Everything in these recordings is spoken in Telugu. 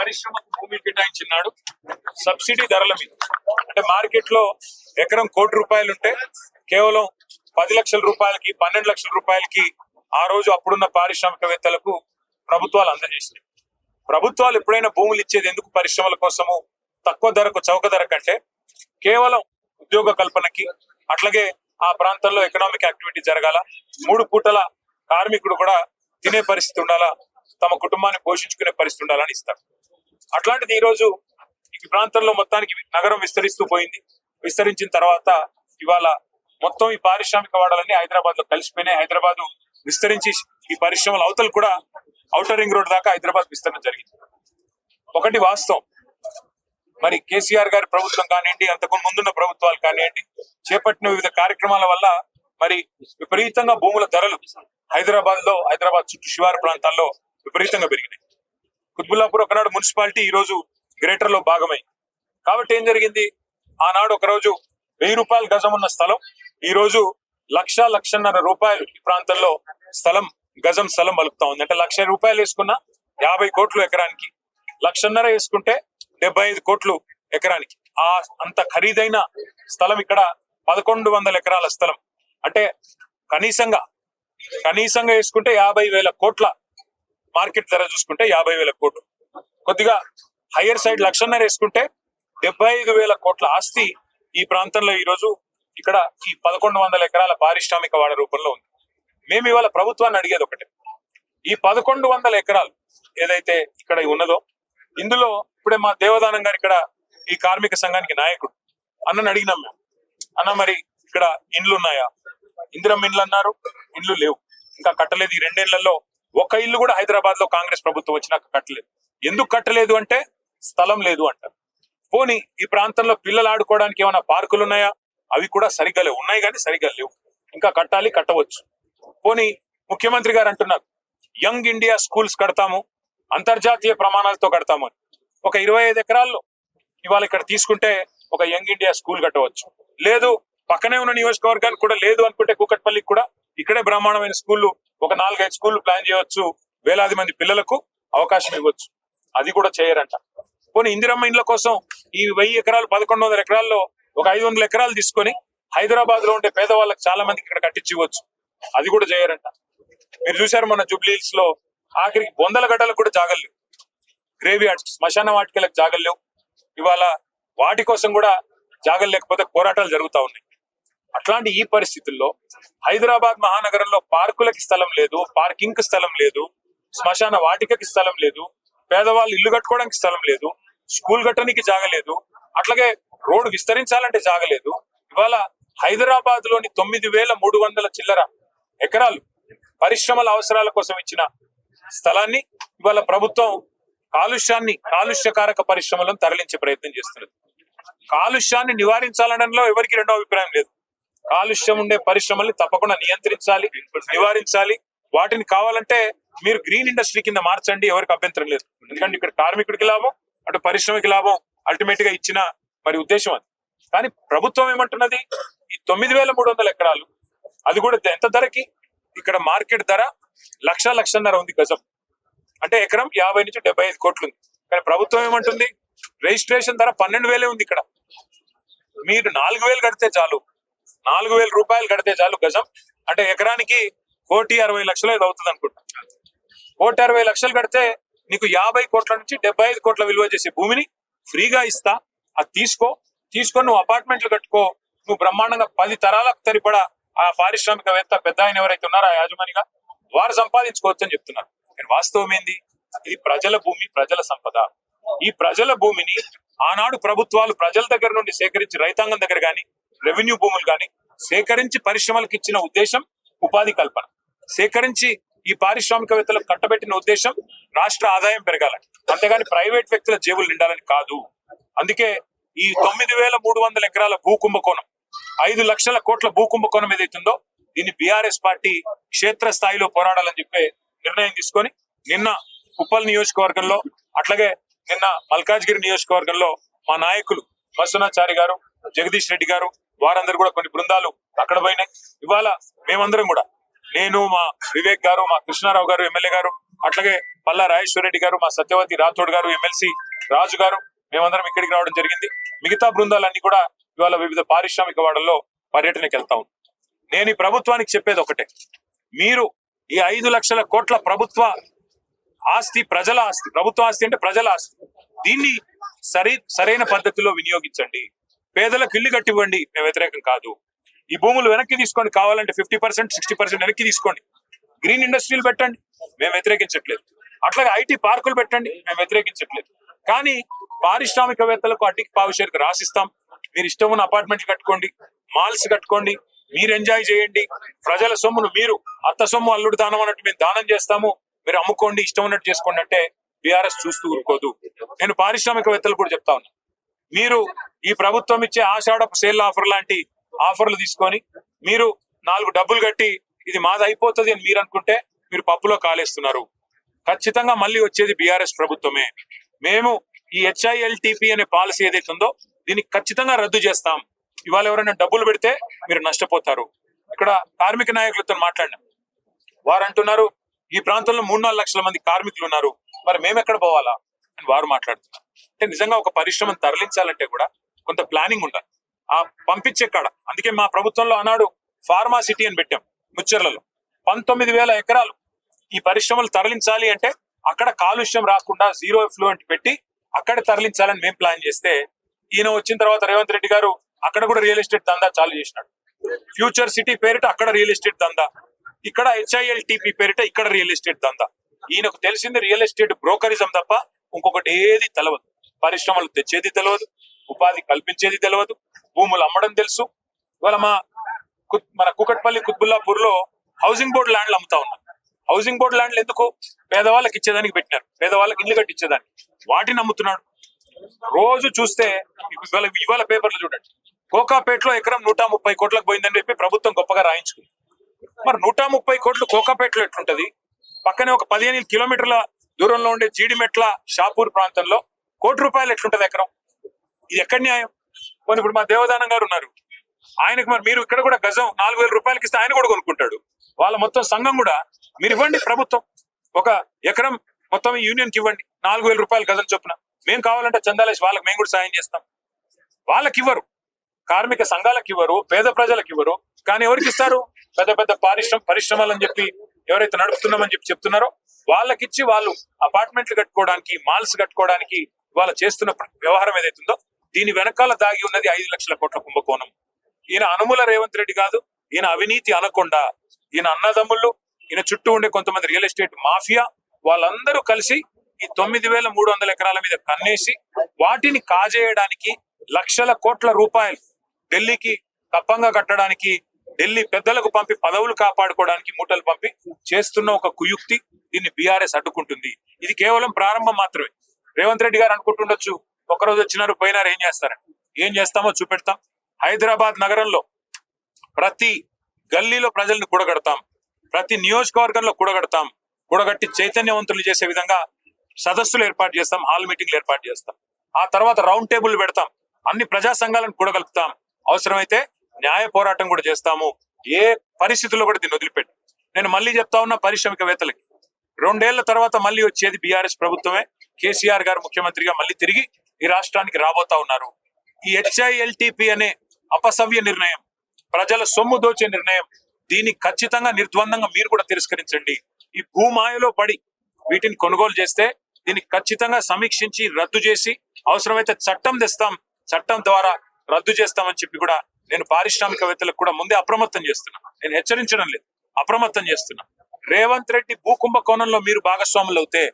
పరిశ్రమకు భూమి కేటాయించినాడు. సబ్సిడీ ధరల మీద. అంటే మార్కెట్లో ఎకరం కోటి రూపాయలు ఉంటే కేవలం పది లక్షల రూపాయలకి పన్నెండు లక్షల రూపాయలకి ఆ రోజు అప్పుడున్న పారిశ్రామికవేత్తలకు ప్రభుత్వాలు అందజేసినాయి. ప్రభుత్వాలు ఎప్పుడైనా భూములు ఇచ్చేది ఎందుకు పరిశ్రమల కోసము? తక్కువ ధరకు చౌక ధర కంటే కేవలం ఉద్యోగ కల్పనకి అట్లాగే ఆ ప్రాంతంలో ఎకనామిక్ యాక్టివిటీ జరగాల మూడు పూటల కార్మికుడు కూడా తినే పరిస్థితి ఉండాలా తమ కుటుంబాన్ని పోషించుకునే పరిస్థితి ఉండాలని ఇస్తారు. అట్లాంటిది ఈ రోజు ఈ ప్రాంతంలో మొత్తానికి నగరం విస్తరిస్తూ పోయింది. విస్తరించిన తర్వాత ఇవాళ మొత్తం ఈ పారిశ్రామిక వాడాలన్నీ హైదరాబాద్లో కలిసిపోయినాయి. హైదరాబాద్ విస్తరించి ఈ పరిశ్రమల అవతలు కూడా ఔటర్ రింగ్ రోడ్ దాకా హైదరాబాద్ విస్తరణ జరిగింది. ఒకటి వాస్తవం. మరి కేసీఆర్ గారి ప్రభుత్వం కానివ్వండి అంతకు ముందున్న ప్రభుత్వాలు కానివ్వండి చేపట్టిన వివిధ కార్యక్రమాల వల్ల మరి విపరీతంగా భూముల ధరలు హైదరాబాద్లో హైదరాబాద్ చుట్టూ శివారు ప్రాంతాల్లో విపరీతంగా పెరిగినాయి. కుత్బుల్లాపూర్ ఒకనాడు మున్సిపాలిటీ ఈ రోజు గ్రేటర్లో భాగమై. కాబట్టి ఏం జరిగింది? ఆనాడు ఒక రోజు వెయ్యి రూపాయల గజం ఉన్న స్థలం ఈ రోజు లక్ష లక్షన్నర రూపాయలు ఈ ప్రాంతంలో స్థలం గజం స్థలం మలుపుతా ఉంది. అంటే లక్ష రూపాయలు వేసుకున్న యాభై కోట్లు ఎకరానికి లక్షన్నర వేసుకుంటే డెబ్బై ఐదు కోట్లు ఎకరానికి. ఆ అంత ఖరీదైన స్థలం ఇక్కడ పదకొండు వందల ఎకరాల స్థలం. అంటే కనీసంగా కనీసంగా వేసుకుంటే యాభై వేల కోట్ల మార్కెట్ ధర చూసుకుంటే యాభై వేల కోట్లు. కొద్దిగా హయ్యర్ సైడ్ లక్షన్నర వేసుకుంటే డెబ్బై ఐదు వేల కోట్ల ఆస్తి ఈ ప్రాంతంలో ఈ రోజు ఇక్కడ ఈ పదకొండు వందల ఎకరాల పారిశ్రామిక వాడ రూపంలో ఉంది. మేము ఇవాళ ప్రభుత్వాన్ని అడిగేది ఒకటే. ఈ పదకొండు వందల ఎకరాలు ఏదైతే ఇక్కడ ఉన్నదో ఇందులో ఇప్పుడే మా దేవదానం గారు ఇక్కడ ఈ కార్మిక సంఘానికి నాయకుడు. అన్నని అడిగినాం మేము. అన్న మరి ఇక్కడ ఇండ్లు ఉన్నాయా ఇందిరం ఇండ్లు అన్నారు ఇండ్లు లేవు. ఇంకా కట్టలేదు. ఈ రెండేళ్ళలో ఒక ఇల్లు కూడా హైదరాబాద్లో కాంగ్రెస్ ప్రభుత్వం వచ్చినాక కట్టలేదు. ఎందుకు కట్టలేదు అంటే స్థలం లేదు అంటారు. పోనీ ఈ ప్రాంతంలో పిల్లలు ఆడుకోవడానికి ఏమైనా పార్కులు ఉన్నాయా? అవి కూడా సరిగ్గా లేవు. ఉన్నాయి కానీ సరిగ్గా లేవు. ఇంకా కట్టాలి కట్టవచ్చు. పోనీ ముఖ్యమంత్రి గారు అంటున్నారు యంగ్ ఇండియా స్కూల్స్ కడతాము అంతర్జాతీయ ప్రమాణాలతో కడతాము అని. ఒక ఇరవై ఐదు ఎకరాల్లో ఇవాళ ఇక్కడ తీసుకుంటే ఒక యంగ్ ఇండియా స్కూల్ కట్టవచ్చు. లేదు పక్కనే ఉన్న నియోజకవర్గానికి కూడా లేదు అనుకుంటే కూకట్పల్లికి కూడా ఇక్కడే బ్రహ్మాండమైన స్కూళ్ళు ఒక నాలుగైదు స్కూళ్ళు ప్లాన్ చేయవచ్చు వేలాది మంది పిల్లలకు అవకాశం ఇవ్వచ్చు. అది కూడా చేయరంట. పోనీ ఇందిరమ్మ ఇండ్ల కోసం ఈ వెయ్యి ఎకరాలు పదకొండు వందల ఎకరాల్లో ఒక ఐదు వందల ఎకరాలు తీసుకొని హైదరాబాద్లో ఉండే పేదవాళ్ళకి చాలా మందికి ఇక్కడ కట్టించి ఇవ్వచ్చు. అది కూడా చేయరంట. మీరు చూశారు మన జూబ్లీహిల్స్లో ఆఖరికి బొందల గడ్డలకు కూడా జాగలేవు గ్రేవీ యార్డ్స్ శ్మశాన వాటికలకు జాగలేవు ఇవాళ వాటి కోసం కూడా జాగలు లేకపోతే పోరాటాలు జరుగుతా ఉన్నాయి. అట్లాంటి ఈ పరిస్థితుల్లో హైదరాబాద్ మహానగరంలో పార్కులకి స్థలం లేదు పార్కింగ్కి స్థలం లేదు శ్మశాన వాటికకి స్థలం లేదు పేదవాళ్ళు ఇల్లు కట్టుకోవడానికి స్థలం లేదు స్కూల్ కట్టడానికి జాగలేదు అట్లాగే రోడ్డు విస్తరించాలంటే జాగలేదు ఇవాళ హైదరాబాద్లోని తొమ్మిది వేల మూడు వందల చిల్లర ఎకరాలు పరిశ్రమల అవసరాల కోసం ఇచ్చిన స్థలాన్ని ఇవాళ ప్రభుత్వం కాలుష్యాన్ని కాలుష్యకారక పరిశ్రమలను తరలించే ప్రయత్నం చేస్తున్నది. కాలుష్యాన్ని నివారించాలనడంలో ఎవరికి రెండో అభిప్రాయం లేదు. కాలుష్యం ఉండే పరిశ్రమల్ని తప్పకుండా నియంత్రించాలి నివారించాలి. వాటిని కావాలంటే మీరు గ్రీన్ ఇండస్ట్రీ కింద మార్చండి ఎవరికి అభ్యంతరం లేదు. ఎందుకంటే ఇక్కడ కార్మికుడికి లాభం అటు పరిశ్రమకి లాభం అల్టిమేట్గా ఇచ్చిన మరి ఉద్దేశం అది. కానీ ప్రభుత్వం ఏమంటున్నది? ఈ తొమ్మిది వేల మూడు వందల ఎకరాలు అది కూడా ఎంత ధరకి? ఇక్కడ మార్కెట్ ధర లక్ష లక్షన్నర ఉంది గజం. అంటే ఎకరం యాభై నుంచి డెబ్బై ఐదు కోట్లు ఉంది. కానీ ప్రభుత్వం ఏమంటుంది? రిజిస్ట్రేషన్ ధర పన్నెండు వేలే ఉంది ఇక్కడ. మీరు నాలుగు వేలు కడితే చాలు. నాలుగు వేల రూపాయలు కడితే చాలు గజం. అంటే ఎకరానికి కోటి అరవై లక్షలు ఇది అవుతుంది అనుకుంటా. కోటి అరవై లక్షలు కడితే నీకు యాభై కోట్ల నుంచి డెబ్బై ఐదు కోట్ల విలువ చేసే భూమిని ఫ్రీగా ఇస్తా. అది తీసుకో. తీసుకొని నువ్వు అపార్ట్మెంట్లు కట్టుకో. నువ్వు బ్రహ్మాండంగా పది తరాలకు సరిపడా ఆ పారిశ్రామికవేత్త పెద్ద ఆయన ఎవరైతే ఉన్నారో ఆ యాజమానిగా వారు సంపాదించుకోవచ్చు అని చెప్తున్నారు. కానీ వాస్తవం ఏంది? ఇది ప్రజల భూమి ప్రజల సంపద. ఈ ప్రజల భూమిని ఆనాడు ప్రభుత్వాలు ప్రజల దగ్గర నుండి సేకరించి రైతాంగం దగ్గర కానీ రెవెన్యూ భూములు కానీ సేకరించి పరిశ్రమలకు ఇచ్చిన ఉద్దేశం ఉపాధి కల్పన. సేకరించి ఈ పారిశ్రామికవేత్తలకు కట్టబెట్టిన ఉద్దేశం రాష్ట్ర ఆదాయం పెరగాలని. అంతేగాని ప్రైవేట్ వ్యక్తుల జేబులు నిండాలని కాదు. అందుకే ఈ తొమ్మిది వేల మూడు వందల ఎకరాల భూ కుంభకోణం ఐదు లక్షల కోట్ల భూ కుంభకోణం ఏదైతుందో దీన్ని బీఆర్ఎస్ పార్టీ క్షేత్ర స్థాయిలో పోరాడాలని చెప్పే నిర్ణయం తీసుకొని నిన్న ఉప్పల్ నియోజకవర్గంలో అట్లాగే నిన్న మల్కాజ్గిరి నియోజకవర్గంలో మా నాయకులు మత్స్యనాచారి గారు జగదీష్ రెడ్డి గారు వారందరూ కూడా కొన్ని బృందాలు అక్కడ పోయినాయి. ఇవాళ మేమందరం కూడా నేను మా వివేక్ గారు మా కృష్ణారావు గారు ఎమ్మెల్యే గారు అట్లాగే పల్లా రాజేశ్వర రెడ్డి గారు మా సత్యవతి రాథోడ్ గారు ఎమ్మెల్సీ రాజు గారు మేమందరం ఇక్కడికి రావడం జరిగింది. మిగతా బృందాలన్నీ కూడా ఇవాళ వివిధ పారిశ్రామిక వాడల్లో పర్యటనకి వెళ్తా నేను ఈ ప్రభుత్వానికి చెప్పేది ఒకటే. మీరు ఈ ఐదు లక్షల కోట్ల ప్రభుత్వ ఆస్తి ప్రజల ఆస్తి ప్రభుత్వ ఆస్తి అంటే ప్రజల ఆస్తి. దీన్ని సరి సరైన పద్ధతిలో వినియోగించండి. పేదలకు ఇల్లు కట్టివ్వండి మేము వ్యతిరేకం కాదు. ఈ భూములు వెనక్కి తీసుకోండి కావాలంటే ఫిఫ్టీ పర్సెంట్ సిక్స్టీ పర్సెంట్ వెనక్కి తీసుకోండి. గ్రీన్ ఇండస్ట్రీలు పెట్టండి మేము వ్యతిరేకించట్లేదు. అట్లాగే ఐటీ పార్కులు పెట్టండి మేము వ్యతిరేకించట్లేదు. కానీ పారిశ్రామికవేత్తలకు అడ్డికి పావుషేరుకు రాసిస్తాం. మీరు ఇష్టం ఉన్న అపార్ట్మెంట్లు కట్టుకోండి మాల్స్ కట్టుకోండి మీరు ఎంజాయ్ చేయండి. ప్రజల సొమ్మును మీరు అత్త సొమ్ము అల్లుడు దానం అన్నట్టు మేము దానం చేస్తాము. మీరు అమ్ముకోండి ఇష్టం ఉన్నట్టు చేసుకోండి అంటే బీఆర్ఎస్ చూస్తూ ఊరుకోదు. నేను పారిశ్రామికవేత్తలు కూడా చెప్తా ఉన్నా. మీరు ఈ ప్రభుత్వం ఇచ్చే ఆషాఢ సేల్ ఆఫర్ లాంటి ఆఫర్లు తీసుకొని మీరు నాలుగు డబ్బులు కట్టి ఇది మాది అయిపోతుంది అని మీరు అనుకుంటే మీరు పప్పులో కాలేస్తున్నారు. ఖచ్చితంగా మళ్ళీ వచ్చేది బీఆర్ఎస్ ప్రభుత్వమే. మేము ఈ హెచ్ఐఎల్టిపి అనే పాలసీ ఏదైతే ఉందో దీన్ని ఖచ్చితంగా రద్దు చేస్తాం. ఇవాళ ఎవరైనా డబ్బులు పెడితే మీరు నష్టపోతారు. ఇక్కడ కార్మిక నాయకులతో మాట్లాడినాం. వారు అంటున్నారు ఈ ప్రాంతంలో మూడు నాలుగు లక్షల మంది కార్మికులు ఉన్నారు. మరి మేము ఎక్కడ పోవాలా? అని వారు మాట్లాడుతున్నారు. అంటే నిజంగా ఒక పరిశ్రమను తరలించాలంటే కూడా కొంత ప్లానింగ్ ఉండాలి. ఆ పంపించే కాడ అందుకే మా ప్రభుత్వంలో ఆనాడు ఫార్మా సిటీ అని పెట్టాం ముచ్చర్లలో. పంతొమ్మిది వేల ఎకరాలు ఈ పరిశ్రమలు తరలించాలి అంటే అక్కడ కాలుష్యం రాకుండా జీరో ఎఫ్లూయెంట్ పెట్టి అక్కడ తరలించాలని మేము ప్లాన్ చేస్తే ఈయన వచ్చిన తర్వాత రేవంత్ రెడ్డి గారు అక్కడ కూడా రియల్ ఎస్టేట్ దందా చాలు చేసినాడు. ఫ్యూచర్ సిటీ పేరిట అక్కడ రియల్ ఎస్టేట్ దందా. ఇక్కడ హెచ్ఐఎల్ టీపీ పేరిట ఇక్కడ రియల్ ఎస్టేట్ దందా. ఈయనకు తెలిసింది రియల్ ఎస్టేట్ బ్రోకరిజం తప్ప ఇంకొకటి ఏది తెలవదు. పరిశ్రమలు తెచ్చేది తెలియదు ఉపాధి కల్పించేది తెలియదు భూములు అమ్మడం తెలుసు. ఇవాళ మా కు- మన కుకట్పల్లి కుత్బుల్లాపూర్లో హౌసింగ్ బోర్డు ల్యాండ్లు అమ్ముతా ఉన్నారు హౌసింగ్ బోర్డు ల్యాండ్లు ఎందుకు? పేదవాళ్ళకి ఇచ్చేదానికి పెట్టినారు. పేదవాళ్ళకి ఇల్లు కట్టి ఇచ్చేదానికి వాటిని అమ్ముతున్నాడు. రోజు చూస్తే ఇవాళ ఇవాళ పేపర్లు చూడండి. కోకాపేటలో ఎకరం నూట ముప్పై కోట్లకు పోయిందని చెప్పి ప్రభుత్వం గొప్పగా రాయించుకుంది. మరి నూట ముప్పై కోట్లు కోకాపేటలో ఎట్లుంటది? పక్కనే ఒక పదిహేను కిలోమీటర్ల దూరంలో ఉండే జీడిమెట్ల షాపూర్ ప్రాంతంలో కోటి రూపాయలు ఎట్లుంటది ఎకరం? ఇది ఎక్కడ న్యాయం? కొన్ని ఇప్పుడు మా దేవదానం గారు ఉన్నారు. ఆయనకు మరి మీరు ఇక్కడ కూడా గజం నాలుగు వేల రూపాయలకి ఇస్తే ఆయన కూడా కొనుక్కుంటాడు. వాళ్ళ మొత్తం సంఘం కూడా మీరు ఇవ్వండి ప్రభుత్వం. ఒక ఎకరం మొత్తం యూనియన్కి ఇవ్వండి. నాలుగు వేల రూపాయలు గజం చొప్పున. మేము కావాలంటే చందాలేసి వాళ్ళకి మేము కూడా సాయం చేస్తాం. వాళ్ళకి ఇవ్వరు. కార్మిక సంఘాలకు ఇవ్వరు పేద ప్రజలకు ఇవ్వరు. కానీ ఎవరికి ఇస్తారు? పెద్ద పెద్ద పారిశ్రమ పరిశ్రమలు అని చెప్పి ఎవరైతే నడుపుతున్నామని చెప్పి చెప్తున్నారో వాళ్ళకిచ్చి వాళ్ళు అపార్ట్మెంట్లు కట్టుకోవడానికి మాల్స్ కట్టుకోవడానికి వాళ్ళ చేస్తున్న వ్యవహారం ఏదైతుందో దీని వెనకాల దాగి ఉన్నది ఐదు లక్షల కోట్ల కుంభకోణం. ఈయన అనుముల రేవంత్ రెడ్డి కాదు ఈయన అవినీతి అనకుండా ఈయన అన్నదమ్ముళ్ళు ఈయన చుట్టూ ఉండే కొంతమంది రియల్ ఎస్టేట్ మాఫియా వాళ్ళందరూ కలిసి ఈ తొమ్మిది వేల మూడు వందల ఎకరాల మీద కన్నేసి వాటిని కాజేయడానికి లక్షల కోట్ల రూపాయలు ఢిల్లీకి తప్పంగా కట్టడానికి ఢిల్లీ పెద్దలకు పంపి పదవులు కాపాడుకోవడానికి మూటలు పంపి చేస్తున్న ఒక కుయుక్తి దీన్ని బీఆర్ఎస్ అడ్డుకుంటుంది. ఇది కేవలం ప్రారంభం మాత్రమే. రేవంత్ రెడ్డి గారు అనుకుంటుండొచ్చు ఒకరోజు వచ్చినారు పోయినారు ఏం చేస్తారని ఏం చేస్తామో చూపెడతాం. హైదరాబాద్ నగరంలో ప్రతి గల్లీలో ప్రజల్ని కూడగడతాం. ప్రతి నియోజకవర్గంలో కూడగడతాం. కూడగట్టి చైతన్యవంతులు చేసే విధంగా సదస్సులు ఏర్పాటు చేస్తాం హాల్ మీటింగ్లు ఏర్పాటు చేస్తాం. ఆ తర్వాత రౌండ్ టేబుల్ పెడతాం. అన్ని ప్రజా సంఘాలను కూడగలుపుతాం. అవసరమైతే న్యాయ పోరాటం కూడా చేస్తాము. ఏ పరిస్థితుల్లో కూడా దీన్ని వదిలిపెట్టి. నేను మళ్ళీ చెప్తా ఉన్నా పారిశ్రామికవేత్తలకి. రెండేళ్ళ తర్వాత మళ్ళీ వచ్చేది బీఆర్ఎస్ ప్రభుత్వమే. కేసీఆర్ గారు ముఖ్యమంత్రిగా మళ్ళీ తిరిగి ఈ రాష్ట్రానికి రాబోతా ఉన్నారు. ఈ హెచ్ఐఎల్టిపి అనే అపసవ్య నిర్ణయం ప్రజల సొమ్ము దోచే నిర్ణయం దీన్ని ఖచ్చితంగా నిర్ద్వందంగా మీరు కూడా తిరస్కరించండి. ఈ భూమాయలో పడి వీటిని కొనుగోలు చేస్తే దీన్ని ఖచ్చితంగా సమీక్షించి రద్దు చేసి అవసరమైతే చట్టం తెస్తాం. చట్టం ద్వారా రద్దు చేస్తామని చెప్పి కూడా నేను పారిశ్రామికవేత్తలకు కూడా ముందే అప్రమత్తం చేస్తున్నా. నేను హెచ్చరించడం లేదు. అప్రమత్తం చేస్తున్నా. రేవంత్ రెడ్డి భూకుంభకోణంలో మీరు భాగస్వాములు అవుతే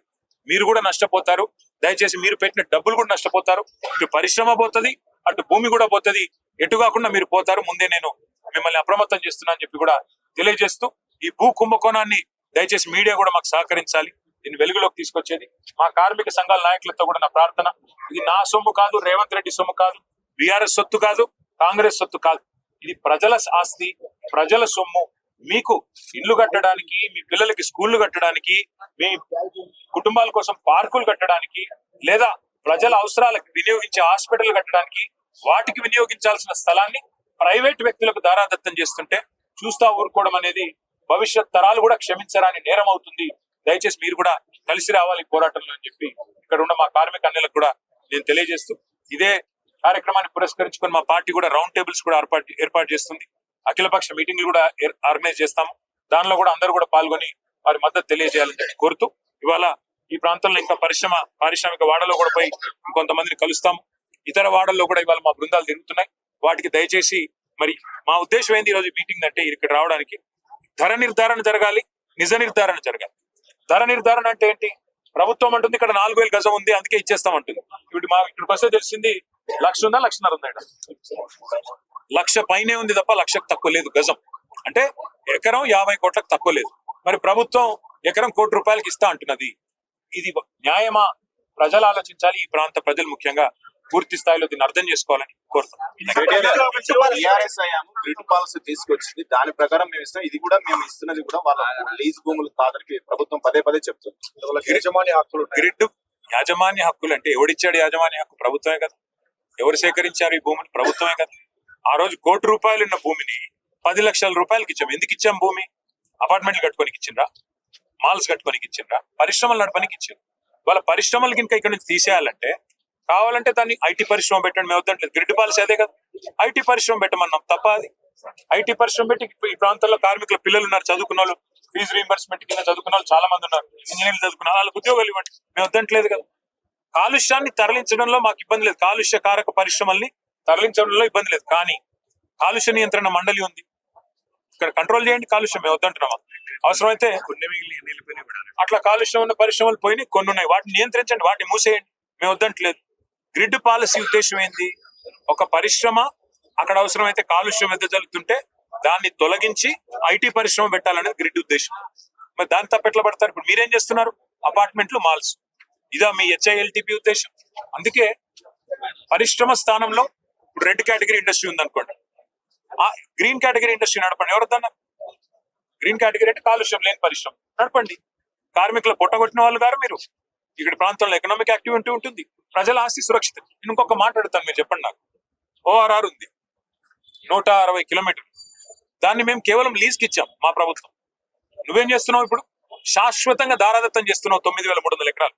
మీరు కూడా నష్టపోతారు. దయచేసి మీరు పెట్టిన డబ్బులు కూడా నష్టపోతారు. ఇటు పరిశ్రమ పోతుంది అటు భూమి కూడా పోతుంది. ఎటు కాకుండా మీరు పోతారు. ముందే నేను మిమ్మల్ని అప్రమత్తం చేస్తున్నా అని చెప్పి కూడా తెలియజేస్తూ ఈ భూ కుంభకోణాన్ని దయచేసి మీడియా కూడా మాకు సహకరించాలి. దీన్ని వెలుగులోకి తీసుకొచ్చేది. మా కార్మిక సంఘాల నాయకులతో కూడా నా ప్రార్థన. ఇది నా సొమ్ము కాదు రేవంత్ రెడ్డి సొమ్ము కాదు. బీఆర్ఎస్ సొత్తు కాదు. కాంగ్రెస్ సొత్తు కాదు. ఇది ప్రజల ఆస్తి ప్రజల సొమ్ము. మీకు ఇల్లు కట్టడానికి మీ పిల్లలకి స్కూళ్ళు కట్టడానికి మీ కుటుంబాల కోసం పార్కులు కట్టడానికి లేదా ప్రజల అవసరాలకు వినియోగించే హాస్పిటల్ కట్టడానికి వాటికి వినియోగించాల్సిన స్థలాన్ని ప్రైవేట్ వ్యక్తులకు దారాదత్తం చేస్తుంటే చూస్తా ఊరుకోవడం అనేది భవిష్యత్ తరాలు కూడా క్షమించరాని నేరం అవుతుంది. దయచేసి మీరు కూడా కలిసి రావాలి పోరాటంలో అని చెప్పి ఇక్కడ ఉన్న మా కార్మిక అన్నలకు కూడా నేను తెలియజేస్తూ ఇదే కార్యక్రమాన్ని పురస్కరించుకొని మా పార్టీ కూడా రౌండ్ టేబుల్స్ కూడా ఏర్పాటు ఏర్పాటు చేస్తుంది. అఖిలపక్ష మీటింగ్లు కూడా ఆర్గనైజ్ చేస్తాము. దానిలో కూడా అందరూ కూడా పాల్గొని వారి మద్దతు తెలియజేయాలని కోరుతూ ఇవాళ ఈ ప్రాంతంలో ఇంకా పరిశ్రమ పారిశ్రామిక వాడలో కూడా పోయి కొంతమందిని కలుస్తాం ఇతర వాడల్లో కూడా ఇవాళ మా బృందాలు తిరుగుతున్నాయి. వాటికి దయచేసి మరి మా ఉద్దేశం ఏంది ఈరోజు మీటింగ్ అంటే ఇక్కడ రావడానికి? ధర నిర్ధారణ జరగాలి నిజ నిర్ధారణ జరగాలి. ధర నిర్ధారణ అంటే ఏంటి? ప్రభుత్వం అంటుంది ఇక్కడ నాలుగు వేలు గజం ఉంది అందుకే ఇచ్చేస్తాం అంటుంది. ఇప్పుడు మా ఇక్కడికి వస్తే తెలిసింది లక్ష ఉందా? లక్షన్నర ఉందా? లక్ష పైనే ఉంది తప్ప లక్షకు తక్కువ లేదు గజం. అంటే ఎకరం యాభై కోట్లకు తక్కువ లేదు. మరి ప్రభుత్వం ఎకరం కోటి రూపాయలకి ఇస్తా అంటున్నది. ఇది న్యాయమా? ప్రజలు ఆలోచించాలి. ఈ ప్రాంత ప్రజలు ముఖ్యంగా పూర్తి స్థాయిలో దీన్ని అర్థం చేసుకోవాలని కోరుతున్నాం. గ్రిడ్ పాలసీ తీసుకొచ్చింది. దాని ప్రకారం మేము ఇస్తాం. ఇది కూడా మేము ఇస్తున్నది కూడా వాళ్ళ లీజ్ భూములు కాదని ప్రభుత్వం పదే పదే చెప్తుంది. వాళ్ళకి యజమాని హక్కులు. గ్రిడ్ యాజమాన్య హక్కులు అంటే ఎవడిచ్చాడు యాజమాన్య హక్కు? ప్రభుత్వమే కదా. ఎవరు సేకరించారు ఈ భూమిని? ప్రభుత్వమే కదా. ఆ రోజు కోటి రూపాయలు ఉన్న భూమిని పది లక్షల రూపాయలకి ఇచ్చాం. ఎందుకు ఇచ్చాం భూమి? అపార్ట్మెంట్లు కట్టుకోనికి ఇచ్చిండ్రా? మాల్స్ కట్టుకోనికి ఇచ్చిండ్రా? పరిశ్రమలు నడపనికి ఇచ్చారు వాళ్ళ పరిశ్రమలు కనుక ఇక్కడ నుంచి తీసేయాలంటే కావాలంటే దాన్ని ఐటీ పరిశ్రమ పెట్టండి. మేము వద్దంటే గ్రిడ్ పాలసీ అదే కదా. ఐటీ పరిశ్రమ పెట్టమన్నాం తప్ప అది. ఐటీ పరిశ్రమ పెట్టి ఈ ప్రాంతంలో కార్మికుల పిల్లలు ఉన్నారు చదువుకున్న వాళ్ళు ఫీజు రీంబర్స్మెంట్ కింద చదువుకున్న వాళ్ళు చాలా మంది ఉన్నారు. ఇంజనీర్లు చదువుకున్న వాళ్ళకి ఉద్యోగాలు ఇవ్వండి. మేము వద్దంటలేదు కదా. కాలుష్యాన్ని తరలించడంలో మాకు ఇబ్బంది లేదు. కాలుష్య కారక పరిశ్రమల్ని తరలించడంలో ఇబ్బంది లేదు. కానీ కాలుష్య నియంత్రణ మండలి ఉంది. ఇక్కడ కంట్రోల్ చేయండి కాలుష్యం. మేము వద్దంటున్నామా అవసరమైతే అట్లా కాలుష్యం ఉన్న పరిశ్రమలు పోయినాయి కొన్ని ఉన్నాయి. వాటిని నియంత్రించండి వాటిని మూసేయండి. మేము వద్దంటలేదు. గ్రిడ్ పాలసీ ఉద్దేశం ఏంది? ఒక పరిశ్రమ అక్కడ అవసరమైతే కాలుష్యం వెదజల్లుతుంటే దాన్ని తొలగించి ఐటీ పరిశ్రమ పెట్టాలనేది గ్రిడ్ ఉద్దేశం. మరి దాని తప్ప ఎట్లా పడతారు? ఇప్పుడు మీరేం చేస్తున్నారు? అపార్ట్మెంట్లు మాల్స్. ఇదా మీ హెచ్ఐఎల్టీపీ ఉద్దేశం. అందుకే పరిశ్రమ స్థానంలో ఇప్పుడు రెడ్ కేటగిరీ ఇండస్ట్రీ ఉందనుకోండి. ఆ గ్రీన్ కేటగిరీ ఇండస్ట్రీ నడపండి. ఎవరొద్దన్నారు? గ్రీన్ కేటగిరీ అంటే కాలుష్యం లేని పరిశ్రమ. నడపండి. కార్మికుల పొట్టగొట్టిన వాళ్ళు గారు మీరు. ఇక్కడ ప్రాంతంలో ఎకనామిక్ యాక్టివిటీ ఉంటుంది. ప్రజల ఆస్తి సురక్షితం. నేను ఇంకొక మాట్లాడుతాను మీరు చెప్పండి నాకు. ఓఆర్ఆర్ ఉంది. నూట అరవై కిలోమీటర్లు. దాన్ని మేము కేవలం లీజ్కి ఇచ్చాం మా ప్రభుత్వం. నువ్వేం చేస్తున్నావు ఇప్పుడు? శాశ్వతంగా దారాదత్తం చేస్తున్నావు తొమ్మిది వేల మూడు వందల ఎకరాలు.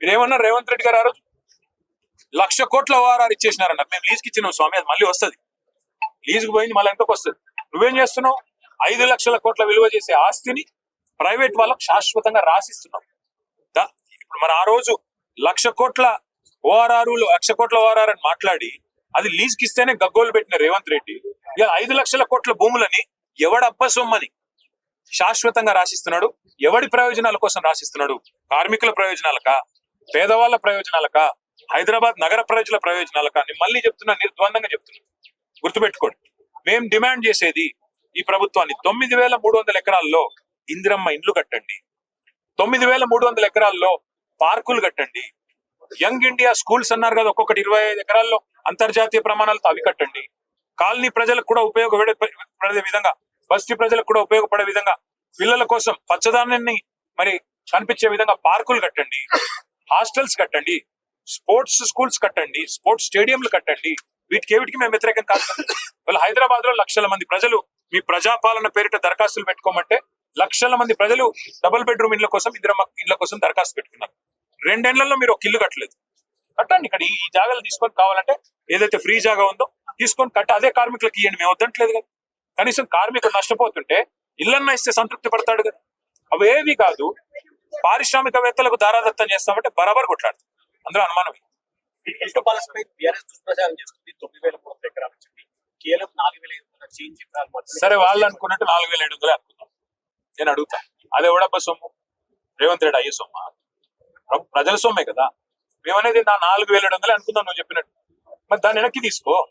మీరేమన్నారు రేవంత్ రెడ్డి గారు ఆ రోజు? లక్ష కోట్ల ఓఆర్ఆర్ ఇచ్చేసినారన్నారు మేము లీజ్కి ఇచ్చినాం స్వామి అది మళ్ళీ వస్తుంది. లీజుకు పోయింది మళ్ళీ ఎంతకు వస్తుంది? నువ్వేం చేస్తున్నావు? ఐదు లక్షల కోట్ల విలువ చేసే ఆస్తిని ప్రైవేట్ వాళ్ళకు శాశ్వతంగా రాసిస్తున్నావు ఇప్పుడు మరి ఆ రోజు లక్ష కోట్ల ఓఆర్ఆర్ లక్ష కోట్ల ఓఆర్ఆర్ అని మాట్లాడి అది లీజ్కి ఇస్తేనే గగ్గోలు పెట్టిన రేవంత్ రెడ్డి. ఇక ఐదు లక్షల కోట్ల భూములని ఎవడబ్బ సొమ్మని శాశ్వతంగా రాసిస్తున్నాడు? ఎవడి ప్రయోజనాల కోసం రాసిస్తున్నాడు? కార్మికుల ప్రయోజనాలకా? పేదవాళ్ళ ప్రయోజనాలకా హైదరాబాద్ నగర ప్రజల ప్రయోజనాలకా నేను మళ్ళీ చెప్తున్నా నిర్ద్వందంగా చెప్తున్నా. గుర్తుపెట్టుకోండి. మేము డిమాండ్ చేసేది ఈ ప్రభుత్వాన్ని తొమ్మిది వేల మూడు వందల ఎకరాల్లో ఇందిరమ్మ ఇండ్లు కట్టండి. తొమ్మిది వేల మూడు వందల ఎకరాల్లో పార్కులు కట్టండి. యంగ్ ఇండియా స్కూల్స్ అన్నారు కదా ఒక్కొక్కటి ఇరవై ఐదు ఎకరాల్లో అంతర్జాతీయ ప్రమాణాలతో అవి కట్టండి. కాలనీ ప్రజలకు కూడా ఉపయోగపడే పడే విధంగా బస్తీ ప్రజలకు కూడా ఉపయోగపడే విధంగా పిల్లల కోసం పచ్చదానాన్ని మరి కనిపించే విధంగా పార్కులు కట్టండి. హాస్టల్స్ కట్టండి స్పోర్ట్స్ స్కూల్స్ కట్టండి స్పోర్ట్స్ స్టేడియంలు కట్టండి. వీటికి ఏవిటికి మేము వ్యతిరేకం కాదు. వాళ్ళు హైదరాబాద్లో లక్షల మంది ప్రజలు మీ ప్రజాపాలన పేరిట దరఖాస్తులు పెట్టుకోమంటే లక్షల మంది ప్రజలు డబుల్ బెడ్రూమ్ ఇళ్ళ కోసం ఇద్దరు ఇళ్ళ కోసం దరఖాస్తు పెట్టుకున్నారు. రెండేళ్ళలో మీరు ఒక ఇల్లు కట్టలేదు. కట్టండి ఇక్కడ ఈ జాగాలు తీసుకొని కావాలంటే ఏదైతే ఫ్రీ జాగా ఉందో తీసుకొని కట్ట అదే కార్మికులకు ఇవ్వండి మేము వద్దంటలేదు కదా. కనీసం కార్మికుడు నష్టపోతుంటే ఇళ్ళన్న ఇస్తే సంతృప్తి పడతాడు కదా. అవేవి కాదు పారిశ్రామికవేత్తలకు దారాదత్తం చేస్తామంటే బరాబర్ కొట్లాడు అందులో అనుమానం. సరే వాళ్ళు అనుకున్నట్టు నాలుగు వేల ఏడు వందలు అనుకుందాం. నేను అడుగుతా అదే ఎవడబ్బ సొమ్ము? రేవంత్ రెడ్డి అయ్యే సొమ్మ? ప్ర- ప్రజల సొమ్మే కదా. మేమనేది నా నాలుగు వేల ఏడు వందలు అనుకుందాం నువ్వు చెప్పినట్టు. మరి దాన్ని వెనక్కి తీసుకో.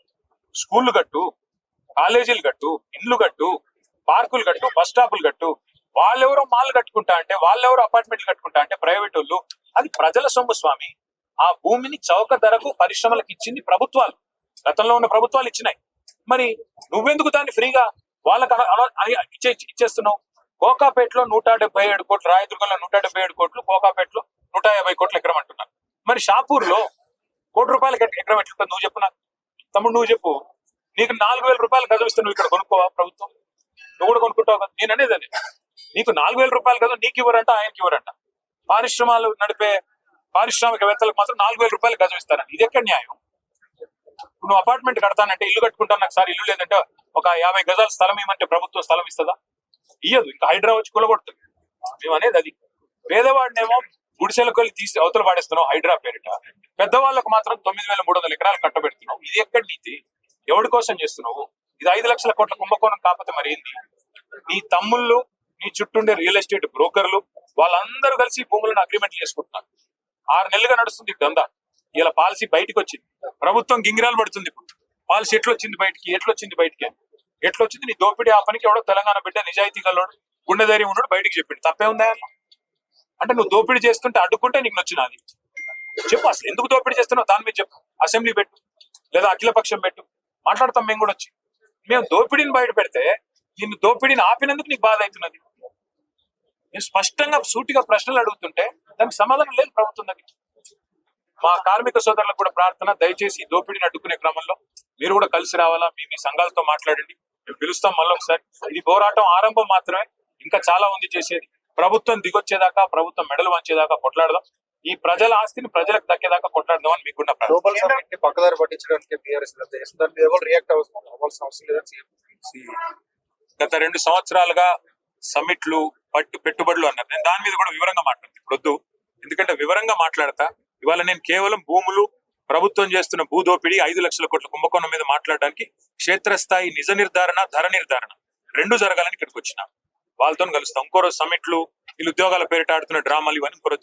స్కూళ్ళు కట్టు కాలేజీలు కట్టు ఇండ్లు కట్టు పార్కులు కట్టు బస్ స్టాపులు కట్టు వాళ్ళెవరో మాల్ కట్టుకుంటా అంటే వాళ్ళెవరో అపార్ట్మెంట్లు కట్టుకుంటా అంటే ప్రైవేట్ వాళ్ళు అది ప్రజల సొమ్ము స్వామి. ఆ భూమిని చౌక ధరకు పరిశ్రమలకు ఇచ్చింది ప్రభుత్వాలు. గతంలో ఉన్న ప్రభుత్వాలు ఇచ్చినాయి. మరి నువ్వెందుకు దాన్ని ఫ్రీగా వాళ్ళకి ఇచ్చే ఇచ్చేస్తున్నావు? కోకాపేటలో నూట డెబ్బై ఏడు కోట్లు రాయదుర్గంలో నూట డెబ్బై ఏడు కోట్లు కోకాపేటలో నూట యాభై కోట్లు ఎకరం అంటున్నారు. మరి షాపూర్లో కోటి రూపాయలకి ఎకరం ఎట్లుంటుంది నువ్వు చెప్పు నాకు. తమ్ముడు నువ్వు చెప్పు. నీకు నాలుగు వేల రూపాయలు గజం ఇస్తే నువ్వు ఇక్కడ కొనుక్కోవా ప్రభుత్వం? నువ్వు కూడా కొనుక్కుంటావు కదా? నేను అనేది నీకు నాలుగు వేల రూపాయలు కదా నీకు ఇవ్వరంట ఆయనకి ఇవ్వరంట. పారిశ్రమాలు నడిపే పారిశ్రామికవేత్తలకు మాత్రం నాలుగు వేల రూపాయలు గజం ఇస్తారని. ఇది ఎక్కడ న్యాయం? నువ్వు అపార్ట్మెంట్ కడతానంటే ఇల్లు కట్టుకుంటాను నాకు సార్ ఇల్లు లేదంటే ఒక యాభై గజాల స్థలం ఇవ్వమంటే ప్రభుత్వం స్థలం ఇస్తుందా? ఇయ్యదు ఇంకా హైడ్రా వచ్చి కూలగొడుతుంది. మేము అనేది అది. పేదవాడినేమో గుడిసెలకు వెళ్ళి తీసి అవతల పాడేస్తున్నావు హైడ్రా పేరిట. పెద్దవాళ్ళకు మాత్రం తొమ్మిది వేల మూడు వందల ఎకరాలు కట్టబెడుతున్నావు. ఇది ఎక్కడ నీతి? ఎవడి కోసం చేస్తున్నావు? ఇది ఐదు లక్షల కోట్ల కుంభకోణం కాకపోతే మరి ఏంది? నీ తమ్ముళ్ళు నీ చుట్టూండే రియల్ ఎస్టేట్ బ్రోకర్లు వాళ్ళందరూ కలిసి భూములను అగ్రిమెంట్ చేసుకుంటున్నారు. ఆరు నెలలుగా నడుస్తుంది ఈ దందా. ఇలా పాలసీ బయటకు వచ్చింది ప్రభుత్వం గింగిరాలు పడుతుంది ఇప్పుడు. పాలసీ ఎట్లొచ్చింది బయటికి? ఎట్లొచ్చింది బయటికి? ఎట్లొచ్చింది? నీ దోపిడీ ఆ పనికి ఎవడో తెలంగాణ బిడ్డ నిజాయితీ గల్లోడు గుండె ధైర్యం ఉన్నాడు బయటికి చెప్పిండు. తప్పే ఉందా అంటే నువ్వు దోపిడీ చేస్తుంటే అడ్డుకుంటే నీకు నచ్చినది చెప్పు అసలు ఎందుకు దోపిడీ చేస్తున్నావు? దాని మీద చెప్పు. అసెంబ్లీ పెట్టు. లేదా అఖిలపక్షం పెట్టు. మాట్లాడతాం మేము కూడా వచ్చి. మేము దోపిడీని బయట పెడితే నిన్ను దోపిడీని ఆపినందుకు నీకు బాధ అవుతున్నది. నేను స్పష్టంగా సూటిగా ప్రశ్నలు అడుగుతుంటే దానికి సమాధానం లేదు ప్రభుత్వం దగ్గర మా కార్మిక సోదరులకు కూడా ప్రార్థన దయచేసి దోపిడీని అడ్డుకునే క్రమంలో మీరు కూడా కలిసి రావాలా? మీ మీ సంఘాలతో మాట్లాడండి. మేము పిలుస్తాం మళ్ళీ ఒకసారి. ఇది పోరాటం ఆరంభం మాత్రమే. ఇంకా చాలా ఉంది చేసేది. ప్రభుత్వం దిగొచ్చేదాకా ప్రభుత్వం మెడలు వంచేదాకా కొట్లాడదాం. ఈ ప్రజల ఆస్తిని ప్రజలకు దక్కేదాకా కొట్లాడదాం అని మీకున్న పక్కదారి పట్టించడానికి బీఆర్ఎస్ రియాక్ట్ అవ్వాల్సిన అవసరం లేదని గత రెండు సంవత్సరాలుగా సమిట్లు పట్టు పెట్టుబడులు అన్నారు. నేను దాని మీద కూడా వివరంగా మాట్లాడతాను ఇప్పుడు వద్దు. ఎందుకంటే వివరంగా మాట్లాడతా. ఇవాళ నేను కేవలం భూములు ప్రభుత్వం చేస్తున్న భూదోపిడి ఐదు లక్షల కోట్ల కుంభకోణం మీద మాట్లాడడానికి క్షేత్రస్థాయి నిజ నిర్ధారణ ధర నిర్ధారణ రెండు జరగాలని ఇక్కడికి వచ్చిన. వాళ్ళతో కలుస్తాం. ఇంకో రోజు సమిట్లు వీళ్ళు ఉద్యోగాల పేరిట ఆడుతున్న డ్రామాలు ఇవన్నీ ఇంకో రోజు